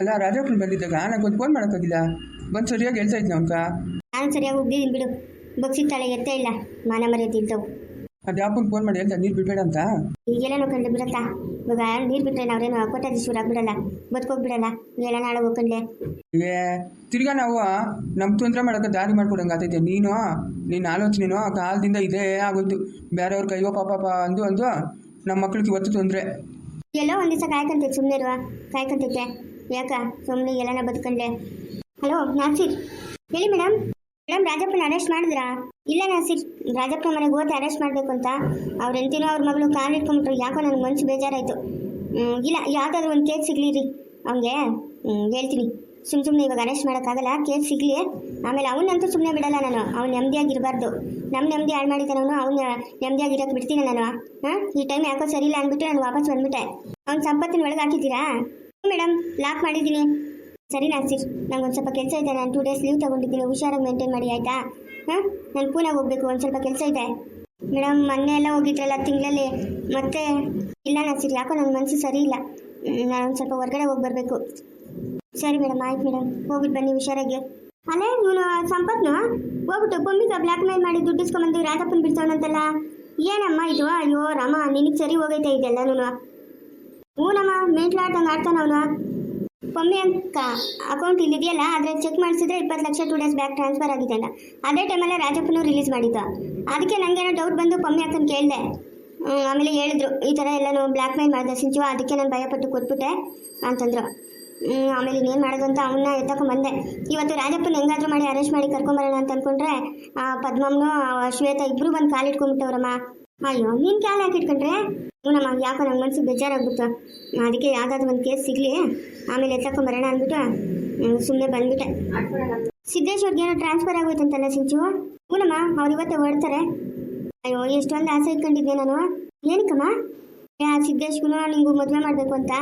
ಅಲ್ಲ ರಾಜಪ್ಪನ ಬಂದಿದ್ದಾಗ ನನಗೊಂದು ಫೋನ್ ಮಾಡೋಕ್ಕಾಗಿಲ್ಲ. ಬಂದು ಸರಿಯಾಗಿ ಹೇಳ್ತಾ ಇದ್ನ ಅವನ್ಕ ನಾನು ಸರಿಯಾಗಿ ಹೋಗಿದ್ದೀನಿ ಬಿಡು. ಬಗ್ಸಿತ್ತಾಳೆ ಎತ್ತ ಇಲ್ಲ. ಮಾನ ಮರ್ಯಾದೆ ಇಲ್ದವು. ಅದು ಯಾಪನ್ ಫೋನ್ ಮಾಡಿ ಹೇಳ್ತಾ ನೀರು ಬಿಡಬೇಡ ಅಂತ? ಈಗೆಲ್ಲ ನೋಡ್ಕೊಂಡ್ರೆ ಬಿಡತ್ತಾ? ಇವಾಗ ನೀರು ಬಿಟ್ರೆ ನಾವ್ರೇನು ಕೊಟ್ಟಾದೀಶ್ವರ ಆಗ್ಬಿಡಲ್ಲ? ಬದುಕೋಗ್ಬಿಡಲ್ಲ? ಎಲ್ಲ ನಾಳೆ ಹೋಗ್ಕೊಂಡೆ ಏ ತಿರ್ಗಾ ನಾವು ನಮ್ ತೊಂದರೆ ಮಾಡೋಕೆ ದಾರಿ ಮಾಡ್ಕೊಡಂಗೆ ಆತೈತೆ ನೀನು ನಿನ್ನ ಆಲೋಚನೆನೋ ಆ ಕಾಲದಿಂದ ಇದೇ ಆಗೋದು ಬೇರೆಯವ್ರ ಕೈಯೋ ಪಾಪ ಅಂದು ಅಂದು ನಮ್ಮ ಮಕ್ಳಿಗೆ ಇವತ್ತು ತೊಂದರೆ. ಎಲ್ಲೋ ಒಂದು ದಿವಸ ಕಾಯ್ಕೊಂತೈತೆ ಸುಮ್ಮನೆ ಇರುವ. ಕಾಯ್ಕೊಂತೈತೆ. ಯಾಕ? ಸುಮ್ಮನೆ ಎಲ್ಲನ ಬದುಕೊಂಡೆ ಹಲೋ, ನಾಸಿರ್. ಹೇಳಿ ಮೇಡಮ್ ಮೇಡಮ್ ರಾಜಪ್ಪನ ಅರೆಸ್ಟ್ ಮಾಡಿದ್ರಾ? ಇಲ್ಲ ನಾಸಿರ್, ರಾಜಪ್ಪನ ಮನೆಗೆ ಹೋಗಿ ಅರೆಸ್ಟ್ ಮಾಡಬೇಕು ಅಂತ. ಅವ್ರ ಎಂತಿನೋ ಅವ್ರ ಮಗಳು ಕಾಲು ಇಟ್ಕೊಂಡ್ಬಿಟ್ರು ಯಾಕೋ ನನಗೆ ಮನ್ಸು ಬೇಜಾರಾಯಿತು. ಇಲ್ಲ, ಯಾವುದಾದ್ರು ಒಂದು ಕೇಸ್ ಸಿಗಲಿ ರೀ ಅವ್ನಿಗೆ ಹೇಳ್ತೀನಿ. ಸುಮ್ಮ ಸುಮ್ಮನೆ ಇವಾಗ ಅರೆಸ್ಟ್ ಮಾಡೋಕ್ಕಾಗಲ್ಲ. ಕೇಸ್ ಸಿಗಲಿ. ಆಮೇಲೆ ಅವನಂತೂ ಸುಮ್ಮನೆ ಬಿಡಲ್ಲ ನಾನು. ಅವ್ನು ನೆಮ್ಮದಿಯಾಗಿರಬಾರ್ದು ನಮ್ಮ ನೆಮ್ಮದಿ ಹಾಳು ಮಾಡಿದ್ದಾನೆ ಅವನು ಅವ್ನ ನೆಮ್ಮದಿಯಾಗಿರೋಕೆ ಬಿಡ್ತೀನಿ ನಾನು. ಹಾಂ? ಈ ಟೈಮ್ ಯಾಕೋ ಸರಿ ಇಲ್ಲ ಅಂದ್ಬಿಟ್ಟು ನಾನು ವಾಪಸ್ ಬಂದ್ಬಿಟ್ಟೆ. ಅವ್ನ ಸಂಪತ್ತಿನ ಒಳಗೆ ಹಾಕಿದ್ದೀರಾ? ಮೇಡಮ್ ಲಾಕ್ ಮಾಡಿದ್ದೀನಿ. ಸರಿ ನಾಸಿರ್ ನಂಗೆ ಒಂದು ಸ್ವಲ್ಪ ಕೆಲಸ ಇದೆ. ನಾನು ಟೂ ಡೇಸ್ ಲೀವ್ ತೊಗೊಂಡಿದ್ದೀನಿ. ಹುಷಾರಾಗಿ ಮೇಂಟೈನ್ ಮಾಡಿ, ಆಯಿತಾ? ಹಾಂ? ನಾನು ಪೂನಾಗೆ ಹೋಗಬೇಕು, ಒಂದು ಸ್ವಲ್ಪ ಕೆಲಸ ಇದೆ. ಮೇಡಮ್, ಮೊನ್ನೆ ಎಲ್ಲ ಹೋಗಿದ್ರಲ್ಲ ತಿಂಗಳಲ್ಲಿ? ಮತ್ತೆ ಇಲ್ಲ ನಾಸಿರ್ ಯಾಕೋ ನನ್ನ ಮನಸ್ಸು ಸರಿ ಇಲ್ಲ. ನಾನು ಒಂದು ಸ್ವಲ್ಪ ಹೊರಗಡೆ ಹೋಗಿ ಬರಬೇಕು. ಸರಿ ಮೇಡಮ್, ಆಯ್ತು ಮೇಡಮ್. ಹೋಗ್ಬಿಟ್ಟು ಬನ್ನಿ ಹುಷಾರಾಗಿ. ಅಲ್ಲೇ ಇವನು ಸಂಪತ್ನ? ಹೋಗ್ಬಿಟ್ಟು ಬೊಮ್ಮಿಗ ಬ್ಲ್ಯಾಕ್ ಮೇಲ್ ಮಾಡಿ ದುಡ್ಡು ಇಸ್ಕೊಂಬಂದು ರಾಜಪ್ಪನ ಅಂತಲ್ಲ ಏನಮ್ಮ ಇದು? ಅಯ್ಯೋ, ರಾಮ, ನಿನಗೆ ಸರಿ ಹೋಗೈತೆ ಇದೆಲ್ಲ ಹ್ಞೂನಮ್ಮ ಮೇಂಟ್ಲಾಡ್ದಂಗೆ ಆಡ್ತಾನ ಅವನು. ಪಮ್ಮಿ ಅಂಕ ಅಕೌಂಟ್ ಇಲ್ಲಿದೆಯಲ್ಲ ಆದರೆ ಚೆಕ್ ಮಾಡಿಸಿದ್ರೆ ಇಪ್ಪತ್ತು lakh two days back transfer ಆಗಿದೆ ಅಲ್ಲ. ಅದೇ ಟೈಮಲ್ಲೇ ರಾಜಪ್ಪನೂ ರಿಲೀಸ್ ಮಾಡಿದ್ದು. ಅದಕ್ಕೆ ನನಗೇನೋ ಡೌಟ್ ಬಂದು ಪಮ್ಮಿ ಅಕ್ಕನ ಕೇಳಿದೆ. ಆಮೇಲೆ ಹೇಳಿದ್ರು, ಈ ಥರ ಎಲ್ಲನೂ ಬ್ಲ್ಯಾಕ್ ಮೇಲ್ ಮಾಡಿದೆ, ಸಿಂಚುವ, ಅದಕ್ಕೆ ನಾನು ಭಯಪಟ್ಟು ಕೊಟ್ಬಿಟ್ಟೆ ಅಂತಂದ್ರು. ಆಮೇಲೆ ಇನ್ನೇನು ಮಾಡೋದು ಅಂತ ಅವನ್ನ ಎತ್ತಕೊಂಡ್ಬಂದೆ ಇವತ್ತು ರಾಜಪ್ಪನ ಹೆಂಗಾದ್ರೂ ಮಾಡಿ ಅರೆಸ್ಟ್ ಮಾಡಿ ಕರ್ಕೊಂಬರೋಣ ಅಂತ ಅಂದ್ಕೊಂಡ್ರೆ ಪದ್ಮಮ್ಮನು ಶ್ವೇತಾ ಇಬ್ಬರು ಬಂದು ಕಾಲಿಟ್ಕೊಂಡ್ಬಿಟ್ಟವ್ರಮ್ಮ. ಅಯ್ಯೋ, ನೀನು ಕ್ಯಾಲ್ ಯಾಕೆ ಇಟ್ಕೊಂಡ್ರೆ? ಹ್ಞೂನಮ್ಮ ಯಾಕೋ ನಂಗೆ ಮನ್ಸಿಗೆ ಬೇಜಾರಾಗ್ಬಿಟ್ಟು ಅದಕ್ಕೆ ಯಾವ್ದಾದ್ರು ಒಂದು ಕೇಸ್ ಸಿಗಲಿ, ಆಮೇಲೆ ಎತ್ತಕೊಂಬರೋಣ ಅಂದ್ಬಿಟ್ಟು ಸುಮ್ಮನೆ ಬಂದ್ಬಿಟ್ಟೆ. ಸಿದ್ದೇಶ್ವರ್ಗೆ ಏನೋ ಟ್ರಾನ್ಸ್ಫರ್ ಆಗೋಯ್ತಂತಲ್ಲ ಸಿಂಚು? ಹ್ಞೂನಮ್ಮ ಅವ್ರು ಇವತ್ತೇ ಹೊರಡ್ತಾರೆ. ಅಯ್ಯೋ, ಎಷ್ಟೊಂದು ಆಸೆ ಇಟ್ಕೊಂಡಿದ್ದೆ ನಾನು. ಏನಕ್ಕಮ್ಮ? ಯಾ ಸಿದ್ದೇಶ್ಗೂ ನಿಂಗೂ ಮದುವೆ ಮಾಡಬೇಕು ಅಂತ?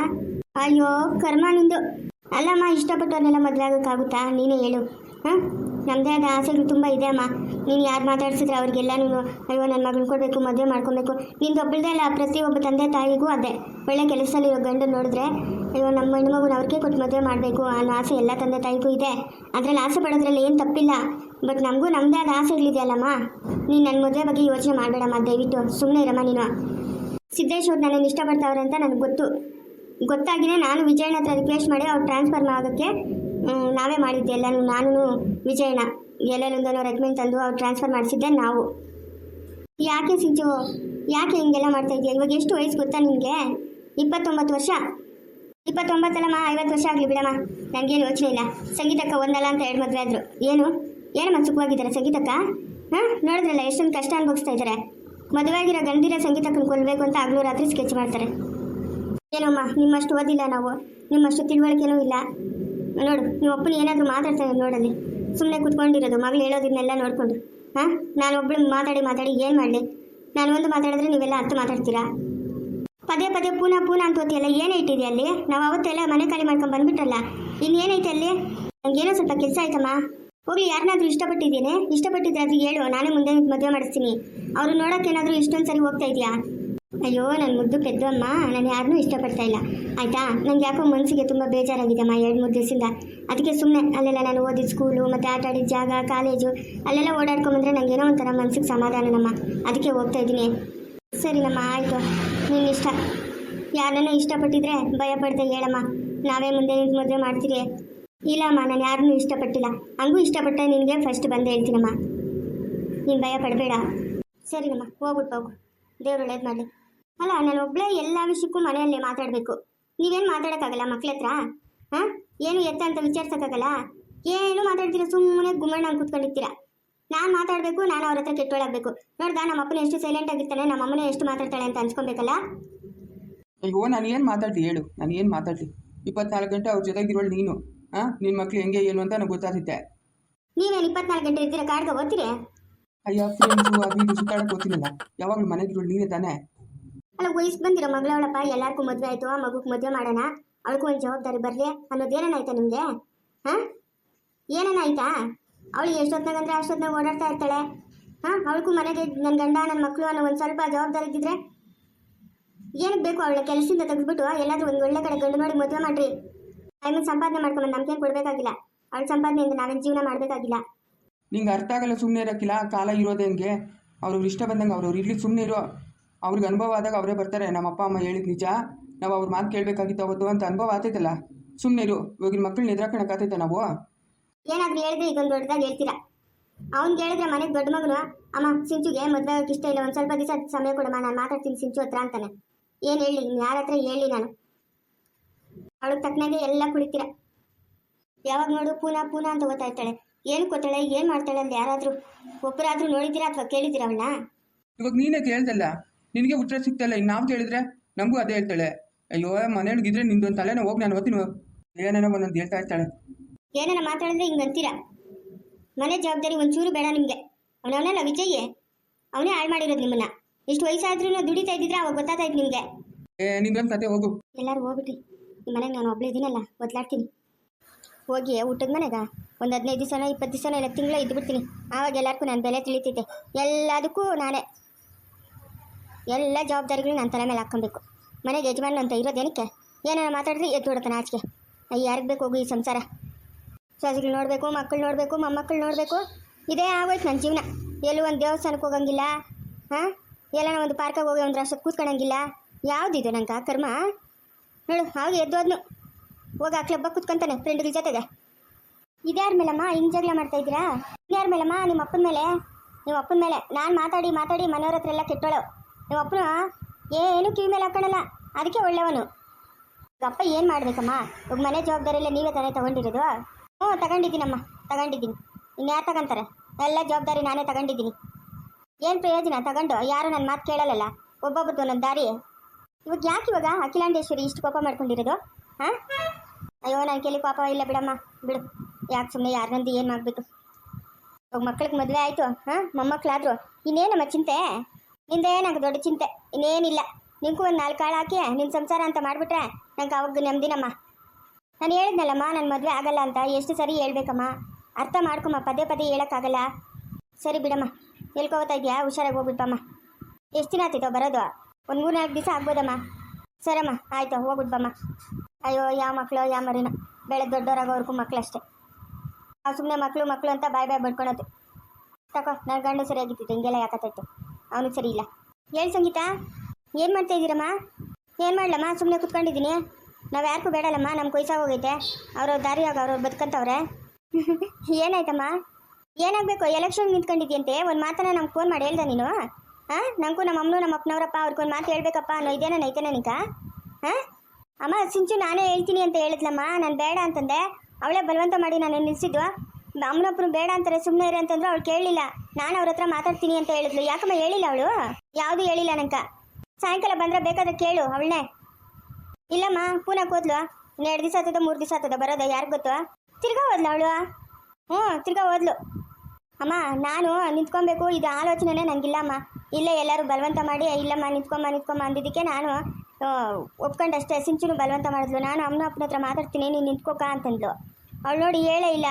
ಅಯ್ಯೋ, ಕರ್ಮ ನಿಂದು. ಅಲ್ಲಮ್ಮ ಇಷ್ಟಪಟ್ಟವ್ರನ್ನೆಲ್ಲ ಮದುವೆ ಆಗೋಕ್ಕಾಗುತ್ತಾ? ನೀನೇ ಹೇಳು. ಹಾಂ? ನಮ್ಮದೇ ಆದ ಆಸೆಗಳು ತುಂಬ ಇದೆ ಅಮ್ಮ. ನೀನು ಯಾರು ಮಾತಾಡ್ಸಿದ್ರೆ ಅವ್ರಿಗೆಲ್ಲ ನೀನು ಅಯ್ಯೋ ನನ್ನ ಮಗನ ಕೊಡಬೇಕು ಮದುವೆ ಮಾಡ್ಕೊಬೇಕು. ನಿಂದು ಒಬ್ಬಳದೇ ಅಲ್ಲ ಪ್ರತಿಯೊಬ್ಬ ತಂದೆ ತಾಯಿಗೂ ಅದೇ. ಒಳ್ಳೆ ಕೆಲಸದಲ್ಲಿರೋ ಗಂಡು ನೋಡಿದ್ರೆ ಅಯ್ಯೋ ನಮ್ಮ ಹೆಣ್ಣು ಮಗುನ ಅವ್ರಿಗೆ ಕೊಟ್ಟು ಮದುವೆ ಮಾಡಬೇಕು ಅನ್ನೋ ಆಸೆ ಎಲ್ಲ ತಂದೆ ತಾಯಿಗೂ ಇದೆ. ಅದರಲ್ಲಿ ಆಸೆ ಪಡೋದ್ರಲ್ಲಿ ಏನು ತಪ್ಪಿಲ್ಲ. ಬಟ್ ನಮಗೂ ನಮ್ಮದೇ ಆದ ಆಸೆಗಳಿದೆಯಲ್ಲಮ್ಮ ನೀನು ನನ್ನ ಮದುವೆ ಬಗ್ಗೆ ಯೋಚನೆ ಮಾಡಬೇಡಮ್ಮ ದಯವಿಟ್ಟು. ಸುಮ್ಮನೆ ಇರಮ್ಮ ನೀನು. ಸಿದ್ದೇಶ್ವರ್ ನನ್ನನ್ನು ಇಷ್ಟಪಡ್ತಾವ್ರೆ ಅಂತ ನನಗೆ ಗೊತ್ತು. ಗೊತ್ತಾಗಿನೇ ನಾನು ವಿಜಯನ ಹತ್ರ ರಿಕ್ವೆಸ್ಟ್ ಮಾಡಿ ಅವ್ರು ಟ್ರಾನ್ಸ್ಫರ್ ಮ್, ನಾವೇ ಮಾಡಿದ್ದೆ ಎಲ್ಲನೂ ನಾನು ವಿಜಯಣ್ಣ ಎಲ್ಲೆಲ್ಲೊಂದನೋ ರೆಕಮೆಂಡ್ ತಂದು ಅವ್ರು ಟ್ರಾನ್ಸ್ಫರ್ ಮಾಡಿಸಿದ್ದೆ ನಾವು. ಯಾಕೆ ಸಿಂಚು, ಯಾಕೆ ಹಿಂಗೆಲ್ಲ ಮಾಡ್ತಾ ಇದೆಯಾ? ಇವಾಗ ಎಷ್ಟು ವಯಸ್ಸು ಗೊತ್ತಾ ನಿನಗೆ? ಇಪ್ಪತ್ತೊಂಬತ್ತು ವರ್ಷ? ಇಪ್ಪತ್ತೊಂಬತ್ತಲ್ಲಮ್ಮ ಐವತ್ತು ವರ್ಷ ಆಗಲಿ ಬಿಡಮ್ಮ. ನನಗೇನು ಯೋಚನೆ ಇಲ್ಲ. ಸಂಗೀತಕ್ಕ ಒಂದಲ್ಲ ಅಂತ ಎರಡು ಮದುವೆ ಆದರು. ಏನು? ಏನಮ್ಮ ಸುಖವಾಗಿದ್ದಾರೆ ಸಂಗೀತಕ್ಕ? ಹಾಂ? ನೋಡಿದ್ರಲ್ಲ ಎಷ್ಟೊಂದು ಕಷ್ಟ ಅನುಭವಿಸ್ತಾ ಇದ್ದಾರೆ. ಮದುವೆ ಆಗಿರೋ ಗಂಡಿರ ಸಂಗೀತಕ್ಕನ್ನು ಕೊಲ್ಲಬೇಕು ಅಂತ ಹಗಲು ರಾತ್ರಿ ಸ್ಕೆಚ್ ಮಾಡ್ತಾರೆ. ಏನಮ್ಮ, ನಿಮ್ಮಷ್ಟು ಓದಿಲ್ಲ ನಾವು. ನಿಮ್ಮಷ್ಟು ತಿಳುವಳಿಕೆನೂ ಇಲ್ಲ. ನೋಡು, ನೀವು ಒಪ್ಪನ ಏನಾದರೂ ಮಾತಾಡ್ತಾರೆ ನೋಡಲ್ಲಿ. ಸುಮ್ಮನೆ ಕುತ್ಕೊಂಡಿರೋದು, ಮಗಳು ಹೇಳೋದನ್ನೆಲ್ಲ ನೋಡಿಕೊಂಡು. ಹಾಂ? ನಾನು ಒಬ್ಬಳು ಮಾತಾಡಿ ಮಾತಾಡಿ ಏನು ಮಾಡಲಿ? ನಾನು ಒಂದು ಮಾತಾಡಿದ್ರೆ ನೀವೆಲ್ಲ ಹತ್ತು ಮಾತಾಡ್ತೀರಾ? ಪದೇ ಪದೇ ಪೂನ ಪೂನ ಅಂತ ಓದ್ತಿಯಲ್ಲ, ಏನೇ ಅಲ್ಲಿ? ನಾವು ಅವತ್ತೆಲ್ಲ ಮನೆ ಖಾಲಿ ಮಾಡ್ಕೊಂಡು ಬಂದ್ಬಿಟ್ರಲ್ಲ ಇನ್ನೇನೈತೆ ಅಲ್ಲಿ? ನಂಗೇನೋ ಸ್ವಲ್ಪ ಕೆಲಸ ಆಯ್ತಮ್ಮ. ಹೋಗಿ ಯಾರನ್ನಾದ್ರೂ ಇಷ್ಟಪಟ್ಟಿದ್ದೀನಿ. ಇಷ್ಟಪಟ್ಟಿದ್ರೆ ಅದು ಹೇಳು, ನಾನೇ ಮುಂದೆ ಮದುವೆ ಮಾಡಿಸ್ತೀನಿ. ಅವರು ನೋಡೋಕ್ಕೇನಾದರೂ ಇಷ್ಟೊಂದು ಸರಿ ಹೋಗ್ತಾ ಇದೆಯಾ? ಅಯ್ಯೋ ನನ್ನ ಮುದ್ದು ಪೆದ್ದಮ್ಮ, ನಾನು ಯಾರನ್ನೂ ಇಷ್ಟಪಡ್ತಾ ಇಲ್ಲ. ಆಯಿತಾ? ನನಗೆ ಯಾಕೋ ಮನಸ್ಸಿಗೆ ತುಂಬ ಬೇಜಾರಾಗಿದೆಮ್ಮ ಎರಡು ಮೂರು ದಿವಸದಿಂದ. ಅದಕ್ಕೆ ಸುಮ್ಮನೆ ಅಲ್ಲೆಲ್ಲ ನಾನು ಓದಿದ ಸ್ಕೂಲು ಮತ್ತು ಆಟ ಆಡಿದ ಜಾಗ ಕಾಲೇಜು ಅಲ್ಲೆಲ್ಲ ಓಡಾಡ್ಕೊಂಬಂದ್ರೆ ನನಗೇನೋ ಒಂಥರ ಮನ್ಸಿಗೆ ಸಮಾಧಾನನಮ್ಮ. ಅದಕ್ಕೆ ಹೋಗ್ತಾ ಇದ್ದೀನಿ. ಸರಿನಮ್ಮ ಆಯಿತು. ನಿನ್ನ ಇಷ್ಟ. ಯಾರನ್ನ ಇಷ್ಟಪಟ್ಟಿದ್ರೆ ಭಯ ಪಡ್ದೆ ಹೇಳಮ್ಮ. ನಾವೇ ಮುಂದೆ ನಿಂತು ಮದುವೆ ಮಾಡ್ತೀರಿ. ಇಲ್ಲಮ್ಮ, ನಾನು ಯಾರನ್ನೂ ಇಷ್ಟಪಟ್ಟಿಲ್ಲ. ಹಂಗೂ ಇಷ್ಟಪಟ್ಟೆ ನಿನಗೆ ಫಸ್ಟ್ ಬಂದು ಹೇಳ್ತೀನಮ್ಮ. ನೀನು ಭಯ ಪಡಬೇಡ. ಸರಿನಮ್ಮ ಹೋಗ್ಬಿಟ್ಟು ಹೋಗು. ದೇವ್ರು ಒಳ್ಳೇದು ಮಾಡಲಿ. ಅಲ್ಲ ನಾನು ಒಬ್ಬಳೇ ಎಲ್ಲ ವಿಷಯಕ್ಕೂ ಮನೆಯಲ್ಲೇ ಮಾತಾಡಬೇಕು. ನೀವೇನು ಮಾತಾಡೋಕ್ಕಾಗಲ್ಲ ಮಕ್ಳ ಹತ್ರ? ಹಾಂ? ಏನು ಎತ್ತ ಅಂತ ವಿಚಾರಿಸೋಕ್ಕಾಗಲ್ಲ? ಏನು ಮಾತಾಡ್ತೀರ? ಸುಮ್ಮನೆ ಗುಮ್ಮಣ್ಣ ಅಂತ ಕೂತ್ಕೊಂಡಿರ್ತೀರಾ. ನಾನು ಮಾತಾಡಬೇಕು ನಾನು ಅವ್ರ ಹತ್ರ ಕೆಟ್ಟೋಳಾಗಬೇಕು. ನೋಡ್ದಾ ನಮ್ಮ ಅಪ್ಪನ ಎಷ್ಟು ಸೈಲೆಂಟ್ ಆಗಿರ್ತಾನೆ ನಮ್ಮ ಅಮ್ಮನೇ ಎಷ್ಟು ಮಾತಾಡ್ತಾಳೆ ಅಂತ ಅನ್ಸ್ಕೊಬೇಕಲ್ಲ? ಅಯ್ಯೋ ನಾನು ಏನು ಮಾತಾಡ್ತಿ ಹೇಳು. ನಾನು ಏನು ಮಾತಾಡ್ತಿ? ಇಪ್ಪತ್ನಾಲ್ಕು ಗಂಟೆ ಅವ್ರ ಜೊತೆಗಿರೋಳು ನೀನು. ಹಾಂ? ನಿನ್ನ ಮಕ್ಳು ಹೆಂಗೆ ಏನು ಅಂತ ನನಗೆ ಗೊತ್ತಾಗುತ್ತೆ. ನೀವೇನು ಇಪ್ಪತ್ನಾಲ್ಕು ಗಂಟೆ ಇರ್ತೀರಾ ಕಾಡ್ಗೆ ಓದ್ತೀರಿ ಅಯ್ಯೋ ಫ್ರೆಂಡ್ಸು ಅದು ಇದು ಸುತ್ತಾಡಕ್ಕೆ ಯಾವಾಗ ಯಾವಾಗಲೂ ಮನೆಗಿರೋಳು ನೀನೇ ತಾನೇ? ಅಲ್ಲ, ವಯಸ್ಸು ಬಂದಿರೋ ಮಗಳವಳಪ್ಪ ಎಲ್ಲರಿಗೂ ಮದುವೆ ಆಯಿತು, ಆ ಮಗುಗೆ ಮದುವೆ ಮಾಡೋಣ. ಅವಳಿಗೂ ಒಂದು ಜವಾಬ್ದಾರಿ ಬರಲಿ. ಅನ್ನೋದೇನಾಯ್ತಾ ನಿಮಗೆ? ಹಾಂ? ಏನೇನಾಯ್ತಾ ಅವಳು ಎಷ್ಟೊತ್ತಾಗಂದ್ರೆ ಅಷ್ಟೊತ್ತಿನಾಗ ಓಡಾಡ್ತಾ ಇರ್ತಾಳೆ. ಹಾಂ, ಅವಳಿಗೂ ಮನೆಗೆ ನನ್ನ ಗಂಡ ನನ್ನ ಮಕ್ಕಳು ಅನ್ನೋ ಒಂದು ಸ್ವಲ್ಪ ಜವಾಬ್ದಾರಿ ಇದ್ದಿದ್ರೆ ಏನಕ್ಕೆ ಬೇಕು ಅವಳ ಕೆಲಸದಿಂದ ತೆಗೆದ್ಬಿಟ್ಟು, ಎಲ್ಲಾದರೂ ಒಂದು ಒಳ್ಳೆ ಕಡೆ ಗಂಡು ನೋಡಿ ಮದುವೆ ಮಾಡ್ರಿ. ಆಮೇಲೆ ಸಂಪಾದನೆ ಮಾಡ್ಕೊಂಬಂದು ನಮ್ಗೇನು ಕೊಡಬೇಕಾಗಿಲ್ಲ. ಅವಳ ಸಂಪಾದನೆಯಿಂದ ನಾವೇನು ಜೀವನ ಮಾಡಬೇಕಾಗಿಲ್ಲ. ನಿಂಗೆ ಅರ್ಥ ಆಗಲ್ಲ ಸುಮ್ಮನೆ ಇರೋಕ್ಕಿಲ್ಲ ಕಾಲ ಇರೋದೇ ಹಂಗೆ. ಅವ್ರವ್ರು ಇಷ್ಟ ಬಂದಂಗೆ ಅವ್ರವ್ರು ಇರ್ಲಿ ಸುಮ್ಮನೆ ಇರೋ. ಅವ್ರಿಗೆ ಅನುಭವ ಆದಾಗ ಅವರೇ ಬರ್ತಾರೆ ನಮ್ಮ ಅಪ್ಪ ಅಮ್ಮ ಹೇಳಿದ ನಿಜ. ನಾವು ಅವ್ರ ಮಾತು ಕೇಳಬೇಕಾಗಿತ್ತು ಅವತ್ತು ಅಂತ ಅನುಭವ ಆಗ್ತೈತಲ್ಲ ಸುಮ್ಮನೆ ಇರು ಇವಾಗಿನ ಮಕ್ಕಳು ಎದುರಾಕಣಕ್ಕಾಗ್ತೈತೆ ನಾವು? ಏನಾದ್ರೂ ಹೇಳಿದ್ರೆ ಇದೊಂದು ದೊಡ್ಡದಾಗಿ ಹೇಳ್ತೀರಾ? ಅವ್ನು ಹೇಳಿದ್ರೆ ಮನೆಗೆ ದೊಡ್ಡ ಮಗನು ಅಮ್ಮ ಸಿಂಚುಗೆ ಮದುವೆ ಆಗಕ್ಕೆ ಇಷ್ಟ ಇಲ್ಲ ಒಂದು ಸ್ವಲ್ಪ ದಿವಸ ಸಮಯ ಕೊಡಮ್ಮ ನಾನು ಮಾತಾಡ್ತೀನಿ ಸಿಂಚು ಹತ್ರ ಅಂತಾನೆ. ಏನು ಹೇಳಿ ಯಾರ ಹತ್ರ ಹೇಳಿ ನಾನು? ಅವಳಿಗೆ ತಕ್ಕನಾಗೆ ಎಲ್ಲ ಕುಳಿತೀರ. ಯಾವಾಗ ನೋಡು ಪೂನಾ ಪೂನಾ ಅಂತ ಓದ್ತಾ ಇರ್ತಾಳೆ. ಏನು ಕೊಟ್ಟಾಳೆ ಏನು ಮಾಡ್ತಾಳೆ ಅಂತ ಯಾರಾದರೂ ಒಬ್ಬರಾದ್ರೂ ನೋಡಿದ್ದೀರಾ ಅಥವಾ ಕೇಳಿದ್ದೀರಾ ಅವಳನ್ನ? ಇವಾಗ ನೀನೇ ಕೇಳ್ದಲ್ಲ. ನಿನಗೆ ಉತ್ತರ ಸಿಗ್ತಲ್ಲ ಇನ್ನು ನಾವು ಕೇಳಿದ್ರೆ ನಮಗೂ ಅದೇ ಹೇಳ್ತಾಳೆ. ಅಯ್ಯೋ ಮನೆಯೊಳಗಿದ್ರೆ ನಿಂದು ಒಂದು ತಲೆನೋ ಹೋಗಿ ನಾನು ಓದ್ತೀನಿ ಏನೇನೋ ಒಂದೊಂದು ಹೇಳ್ತಾ ಇರ್ತಾಳೆ. ಏನೇನೋ ಮಾತಾಡಿದ್ರೆ ಹಿಂಗೆ ಅಂತೀರಾ? ಮನೆ ಜವಾಬ್ದಾರಿ ಒಂಚೂರು ಬೇಡ ನಿಮಗೆ. ಅವನವನಲ್ಲ ವಿಜಯ್ ಅವನೇ ಹಾಳು ಮಾಡಿರೋದು ನಿಮ್ಮನ್ನ. ಇಷ್ಟು ವಯಸ್ಸಾದ್ರೂ ದುಡಿತಾ ಇದ್ದಿದ್ರೆ ಅವಾಗ ಗೊತ್ತಾಗ್ತಾ ಇತ್ತು ನಿಮಗೆ. ಏ ನಿಂದೊಂದು ಕತೆ ಹೋಗು. ಎಲ್ಲರೂ ಹೋಗ್ಬಿಟ್ರಿ. ನಿಮ್ಮ ಮನೆಗೆ ನಾನು ಒಬ್ಳು ಇದ್ದೀನಲ್ಲ ಒದ್ಲಾಡ್ತೀನಿ. ಹೋಗಿ ಊಟದ ಮನೆಗ ಒಂದು ಹದಿನೈದು ದಿವಸನೋ ಇಪ್ಪತ್ತು ದಿವಸನೋ ಇಲ್ಲ ತಿಂಗಳ ಇದ್ಬಿಡ್ತೀನಿ. ಆವಾಗ ಎಲ್ಲರಿಗೂ ನಾನು ಬೆಲೆ ತಿಳಿತೈತೆ. ಎಲ್ಲದಕ್ಕೂ ನಾನೇ. ಎಲ್ಲ ಜವಾಬ್ದಾರಿಗಳು ನನ್ನ ತಲೆ ಮೇಲೆ ಹಾಕ್ಕೊಬೇಕು. ಮನೆಗೆ ಯಜಮಾನ ಅಂತ ಇರೋದೇನಕ್ಕೆ ಏನೋ ಮಾತಾಡಿದ್ರೆ ಎದ್ದು ಹೊಡ್ತಾನೆ ಆಚೆಗೆ. ಯಾರಿಗೆ ಬೇಕು ಹೋಗು ಈ ಸಂಸಾರ. ಸೊಸೆಗಳು ನೋಡಬೇಕು ಮಕ್ಕಳು ನೋಡಬೇಕು, ಮೊಮ್ಮಕ್ಕಳು ನೋಡಬೇಕು. ಇದೇ ಆಗೋಯ್ತು ನನ್ನ ಜೀವನ. ಎಲ್ಲೂ ಒಂದು ದೇವಸ್ಥಾನಕ್ಕೆ ಹೋಗಂಗಿಲ್ಲ, ಹಾಂ? ಎಲ್ಲನ ಒಂದು ಪಾರ್ಕಾಗಿ ಹೋಗಿ ಒಂದು ಅಷ್ಟೊತ್ತು ಕೂತ್ಕೊಳಂಗಿಲ್ಲ ಯಾವುದಿದು ನಂಗೆ ಆ ಕರ್ಮ? ನೋಡು, ಹಾಗೆ ಎದ್ದೋದ್ನು ಹೋಗಿ ಆ ಕ್ಲಬ್ಬ ಕೂತ್ಕೊಂತಾನೆ ಫ್ರೆಂಡ್ಗಳ ಜೊತೆಗೆ. ಇದ್ಯಾರ ಮೇಲಮ್ಮ ಹಿಂಗೆ ಜಗಳ ಮಾಡ್ತಾ ಇದ್ದೀರಾ? ಇದ್ಯಾರ ಮೇಲಮ್ಮ ನಿಮ್ಮ ಅಪ್ಪನ ಮೇಲೆ? ನಿಮ್ಮ ಅಪ್ಪನ ಮೇಲೆ? ನಾನು ಮಾತಾಡಿ ಮಾತಾಡಿ ಮನೆಯವ್ರ ಹತ್ರ ಎಲ್ಲ ಕೆಟ್ಟೋಳು. ನಿಮ್ಮ ಅಪ್ಪನ ಏನು ಕಿವಿ ಮೇಲೆ ಹಾಕೊಳ್ಳಲ್ಲ ಅದಕ್ಕೆ ಒಳ್ಳೆಯವನು. ಅಪ್ಪ ಏನು ಮಾಡಬೇಕಮ್ಮ? ಇವಾಗ ಮನೆ ಜವಾಬ್ದಾರಿ ನೀವೇ ತಾನೇ ತಗೊಂಡಿರೋದು? ಹ್ಞೂ, ತಗೊಂಡಿದ್ದೀನಮ್ಮ. ತಗೊಂಡಿದ್ದೀನಿ. ಇನ್ಯಾರು ತಗೊಂತಾರೆ? ಎಲ್ಲ ಜವಾಬ್ದಾರಿ ನಾನೇ ತಗೊಂಡಿದ್ದೀನಿ. ಏನು ಪ್ರಯೋಜನ? ತಗೊಂಡು. ಯಾರು ನನ್ನ ಮಾತು ಕೇಳಲ್ಲ ಒಬ್ಬೊಬ್ಬರದ್ದು ನನ್ನ ದಾರಿ. ಇವಾಗ ಯಾಕೆ ಇವಾಗ ಅಖಿಲಾಂಡೇಶ್ವರಿ ಇಷ್ಟು ಕೋಪ ಮಾಡ್ಕೊಂಡಿರೋದು? ಹಾಂ? ಅಯ್ಯೋ, ನಾನು ಕೇಳಿ ಪಾಪ ಇಲ್ಲ ಬಿಡಮ್ಮ. ಬಿಡು. ಯಾಕೆ ಸುಮ್ಮನೆ ಯಾರನ್ನಂದು ಏನು ಮಾಡಬೇಕು ಇವಾಗ ಮಕ್ಳಿಗೆ ಮದುವೆ ಆಯಿತು. ಹಾಂ? ಮೊಮ್ಮಕ್ಕಳಾದ್ರು ಇನ್ನೇನಮ್ಮ ಚಿಂತೆ? ನಿಂದೇ ನಂಗೆ ದೊಡ್ಡ ಚಿಂತೆ. ಇನ್ನೇನಿಲ್ಲ. ನಿಂಗೂ ಒಂದು ನಾಲ್ಕು ಕಾಳು ಹಾಕಿ ನಿನ್ನ ಸಂಸಾರ ಅಂತ ಮಾಡಿಬಿಟ್ರೆ ನಂಗೆ ಅವಾಗ ನೆಮ್ಮದಿನಮ್ಮ. ನಾನು ಹೇಳಿದ್ನಲ್ಲಮ್ಮ ನನ್ನ ಮದುವೆ ಆಗಲ್ಲ ಅಂತ ಎಷ್ಟು ಸರಿ ಹೇಳ್ಬೇಕಮ್ಮ. ಅರ್ಥ ಮಾಡ್ಕೊಮ್ಮ, ಪದೇ ಪದೇ ಹೇಳೋಕ್ಕಾಗಲ್ಲ. ಸರಿ ಬಿಡಮ್ಮ. ಎಲ್ಕೋತಾ ಇದೆಯಾ? ಹುಷಾರಾಗಿ ಹೋಗ್ಬಿಟ್ಟಮ್ಮ ಎಷ್ಟು ದಿನ ಆಗ್ತೈತೋ ಬರೋದು? ಒಂದು ಮೂರು ನಾಲ್ಕು ದಿವಸ ಆಗ್ಬೋದಮ್ಮ. ಸರಮ್ಮ, ಆಯಿತು ಹೋಗ್ಬಿಟ್ಬಮ್ಮ ಅಯ್ಯೋ, ಯಾವ ಮಕ್ಕಳು ಯಾವ ಮರಿನ. ಬೆಳೆ ದೊಡ್ಡವರಾಗೋವರೆಗೂ ಮಕ್ಕಳು ಅಷ್ಟೇ ನಾವು ಸುಮ್ಮನೆ ಮಕ್ಕಳು ಮಕ್ಕಳು ಅಂತ ಬಾಯ್ ಬಾಯ್ ಬಡ್ಕೊಳೋದು. ತಕೋ ನನ್ನ ಗಂಡು ಸರಿಯಾಗಿತ್ತು ಹಿಂಗೆಲ್ಲ ಯಾಕತ್ತೈತೆ ಅವನು ಸರಿ ಇಲ್ಲ. ಹೇಳಿ ಸಂಗೀತ, ಏನು ಮಾಡ್ತಾ ಇದ್ದೀರಮ್ಮ? ಏನು ಮಾಡಲಮ್ಮ? ಸುಮ್ಮನೆ ಕುತ್ಕೊಂಡಿದ್ದೀನಿ. ನಾವು ಯಾರಿಗೂ ಬೇಡಲ್ಲಮ್ಮ ನಮ್ಮ ಕೊಯ್ಸಾಗೋಗೈತೆ ಹೋಗೈತೆ ಅವ್ರ ದಾರಿಯಾಗ ಅವ್ರವ್ರು ಬದುಕಂತವ್ರೆ. ಏನಾಯ್ತಮ್ಮ? ಏನಾಗಬೇಕು? ಎಲೆಕ್ಷನ್ ನಿಂತ್ಕೊಂಡಿದ್ಯಂತೆ. ಒಂದು ಮಾತನ್ನ ನಮ್ಗೆ ಫೋನ್ ಮಾಡಿ ಹೇಳ್ದೆ ನೀನು? ಹಾಂ ನನಗೂ ನಮ್ಮ ಅಮ್ಮನು ನಮ್ಮ ಅಪ್ಪನವರಪ್ಪ ಅವ್ರಿಗೊಂದು ಮಾತು ಹೇಳ್ಬೇಕಪ್ಪ ಅನ್ನೋ ಇದೇನ ಐತೆ ನನಗ ಹಾಂ ಅಮ್ಮ, ಸಿಂಚು ನಾನೇ ಹೇಳ್ತೀನಿ ಅಂತ ಹೇಳಿದ್ಲಮ್ಮ. ನಾನು ಬೇಡ ಅಂತಂದೆ. ಅವಳೇ ಬಲವಂತ ಮಾಡಿ ನಾನು ನಿಲ್ಸಿದ್ದು. ಅಮ್ಮನೊಬ್ಬರು ಬೇಡ ಅಂತಾರೆ ಸುಮ್ಮನೆ ಇರಿ ಅಂತಂದ್ರೆ ಅವಳು ಕೇಳಲಿಲ್ಲ. ನಾನು ಅವ್ರ ಹತ್ರ ಮಾತಾಡ್ತೀನಿ ಅಂತ ಹೇಳಿದ್ಲು. ಯಾಕಮ್ಮ ಹೇಳಿಲ್ಲ ಅವಳು? ಯಾವುದು ಹೇಳಿಲ್ಲ ನಂಕ. ಸಾಯಂಕಾಲ ಬಂದ್ರೆ ಬೇಕಾದ್ರೆ ಕೇಳು ಅವಳನ್ನೇ. ಇಲ್ಲಮ್ಮ, ಪೂನಕ್ಕೆ ಹೋದ್ಲು. ಎರಡು ದಿವಸ ಆತದ, ಮೂರು ದಿವಸ ಆತದ, ಬರೋದ ಯಾರು ಗೊತ್ತು? ತಿರ್ಗಾ ಹೋದ್ಲು ಅವಳು? ಹ್ಞೂ, ತಿರ್ಗಾ ಹೋದ್ಲು. ಅಮ್ಮ, ನಾನು ನಿಂತ್ಕೊಬೇಕು, ಇದು ಆಲೋಚನೆನೇ ನನಗಿಲ್ಲಮ್ಮ ಇಲ್ಲೇ ಎಲ್ಲರೂ ಬಲವಂತ ಮಾಡಿ ಇಲ್ಲಮ್ಮ ನಿಂತ್ಕೊಂಬ ನಿಂತ್ಕೊಂಬ ಅಂದಿದ್ದಕ್ಕೆ ನಾನು ಒಪ್ಕೊಂಡಷ್ಟೇ ಸಿಂಚುನು ಬಲವಂತ ಮಾಡಿದ್ಲು. ನಾನು ಅಮ್ಮನ ಅಪ್ಪನ ಹತ್ರ ಮಾತಾಡ್ತೀನಿ, ನೀನು ನಿಂತ್ಕೋಕ ಅಂತಂದ್ಲು. ಅವಳು ನೋಡಿ ಹೇಳೇ ಇಲ್ಲ.